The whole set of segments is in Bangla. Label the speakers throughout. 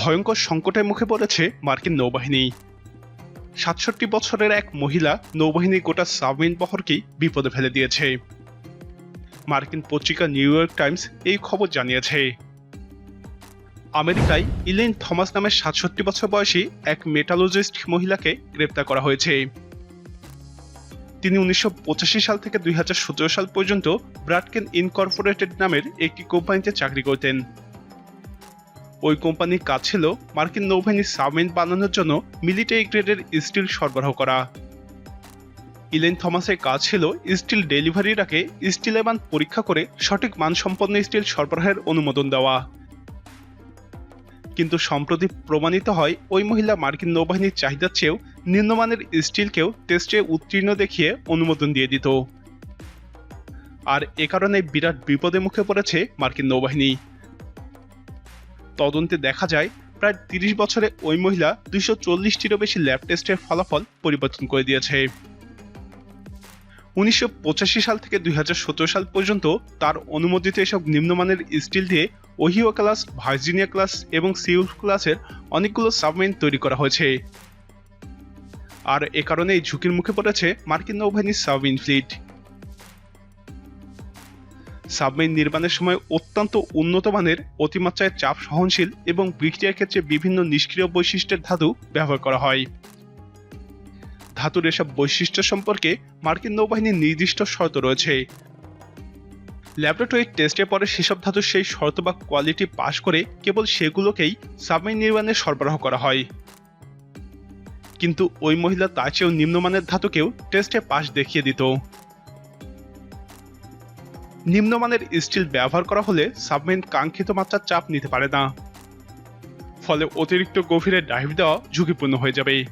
Speaker 1: ভয়ঙ্কর সংকটের মুখে পড়েছে মার্কিন নৌবাহিনী। সাতষট্টি বছরের এক মহিলা নৌবাহিনী গোটা সাবমেরিন বহরকেই বিপদে ফেলে দিয়েছে। মার্কিন পত্রিকা নিউ ইয়র্ক টাইমস এই খবর জানিয়েছে। আমেরিকায় ইলেন থমাস নামের সাতষট্টি বছর বয়সী এক মেটালজিস্ট মহিলাকে গ্রেপ্তার করা হয়েছে। তিনি উনিশশো পঁচাশি সাল থেকে দুই হাজার সতেরো সাল পর্যন্ত ব্রাডকেন ইনকর্পোরেটেড নামের একটি কোম্পানিতে চাকরি করতেন। ওই কোম্পানির কাজ ছিল মার্কিন নৌবাহিনীর সাবমেরিন বানানোর জন্য মিলিটারি গ্রেডের স্টিল সরবরাহ করা। ইলেন থমাসের কাজ ছিল স্টিল ডেলিভারির আগে স্টিলের মান পরীক্ষা করে সঠিক মানসম্পন্ন স্টিল সরবরাহের অনুমোদন দেওয়া। কিন্তু সম্প্রতি প্রমাণিত হয়, ওই মহিলা মার্কিন নৌবাহিনীর চাহিদার চেয়েও নিম্নমানের স্টিলকেও টেস্টে উত্তীর্ণ দেখিয়ে অনুমোদন দিয়ে দিত। আর এ কারণে বিরাট বিপদে মুখে পড়েছে মার্কিন নৌবাহিনী। তদন্তে দেখা যায়, প্রায় তিরিশ বছরে ওই মহিলা দুইশো চল্লিশটিরও বেশি ল্যাব টেস্টের ফলাফল পরিবর্তন করে দিয়েছে। উনিশশো পঁচাশি সাল থেকে দুই হাজার সতেরো সাল পর্যন্ত তার অনুমোদিত এসব নিম্নমানের স্টিল দিয়ে ওহিও ক্লাস ভার্জিনিয়া ক্লাস এবং সিউর ক্লাসের অনেকগুলো সাবমেরিন তৈরি করা হয়েছে। আর এ কারণে এই ঝুঁকির মুখে পড়েছে মার্কিন নৌবাহিনীর সাবমেরিন ফ্লিট সাবমেরিন নির্মাণের সময় অত্যন্ত উন্নত মানের অতিমাত্রায় চাপ সহনশীল এবং বিক্রিয়ার ক্ষেত্রে বিভিন্ন নিষ্ক্রিয় বৈশিষ্ট্যের ধাতু ব্যবহার করা হয়। ধাতুর এসব বৈশিষ্ট্য সম্পর্কে মার্কিন নৌবাহিনীর নির্দিষ্ট শর্ত রয়েছে। ল্যাবরেটরি টেস্টের পরে সেসব ধাতুর সেই শর্ত বা কোয়ালিটি পাশ করে কেবল সেগুলোকেই সাবমেরিন নির্মাণে সরবরাহ করা হয়। কিন্তু ওই মহিলা তার চেয়েও নিম্নমানের ধাতুকেও টেস্টে পাশ দেখিয়ে দিত। নিম্নমানের স্টিল ব্যবহার করা হলে সাবমেরিন কাঙ্ক্ষিত মাত্রার চাপ নিতে পারে না। ফলে অতিরিক্ত গভীরে ডাইভ দেওয়া ঝুঁকিপূর্ণ হয়ে যাবে।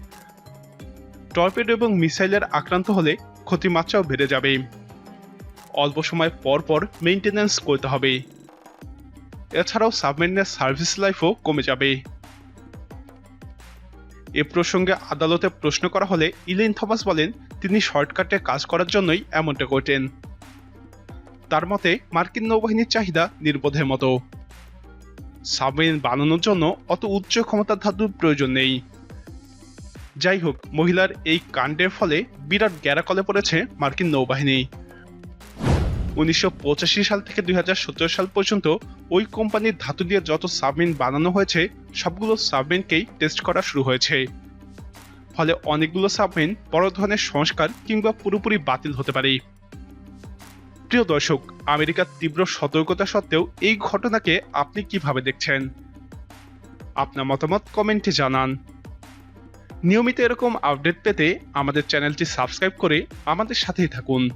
Speaker 1: টর্পেডো এবং মিসাইলের আক্রান্ত হলে ক্ষতিমাত্রাও বেড়ে যাবে। অল্প সময় পর পর মেইনটেনেন্স করতে হবে। এছাড়াও সাবমেরিনের সার্ভিস লাইফও কমে যাবে। এ প্রসঙ্গে আদালতে প্রশ্ন করা হলে ইলেন থমাস বলেন, তিনি শর্টকাটে কাজ করার জন্যই এমনটা করতেন। তার মতে, মার্কিন নৌবাহিনীর চাহিদা নির্বোধের মতো। সাবমেরিন বানানোর জন্য অত উচ্চ ক্ষমতার ধাতুর প্রয়োজন নেই। যাই হোক, মহিলার এই কাণ্ডের ফলে বিরাট গ্যারাকলে পড়েছে মার্কিন নৌবাহিনী। উনিশশো পঁচাশি সাল থেকে দুই হাজার সতেরো সাল পর্যন্ত ওই কোম্পানির ধাতু দিয়ে যত সাবমেরিন বানানো হয়েছে, সবগুলো সাবমেরিনকেই টেস্ট করা শুরু হয়েছে। ফলে অনেকগুলো সাবমেরিন বড় ধরনের সংস্কার কিংবা পুরোপুরি বাতিল হতে পারে। প্রিয় দর্শক, আমেরিকার তীব্র সতর্কতা সত্ত্বেও এই ঘটনাকে আপনি কীভাবে দেখছেন? আপনার মতামত কমেন্টে জানান। নিয়মিত এরকম আপডেট পেতে আমাদের চ্যানেলটি সাবস্ক্রাইব করে আমাদের সাথেই থাকুন।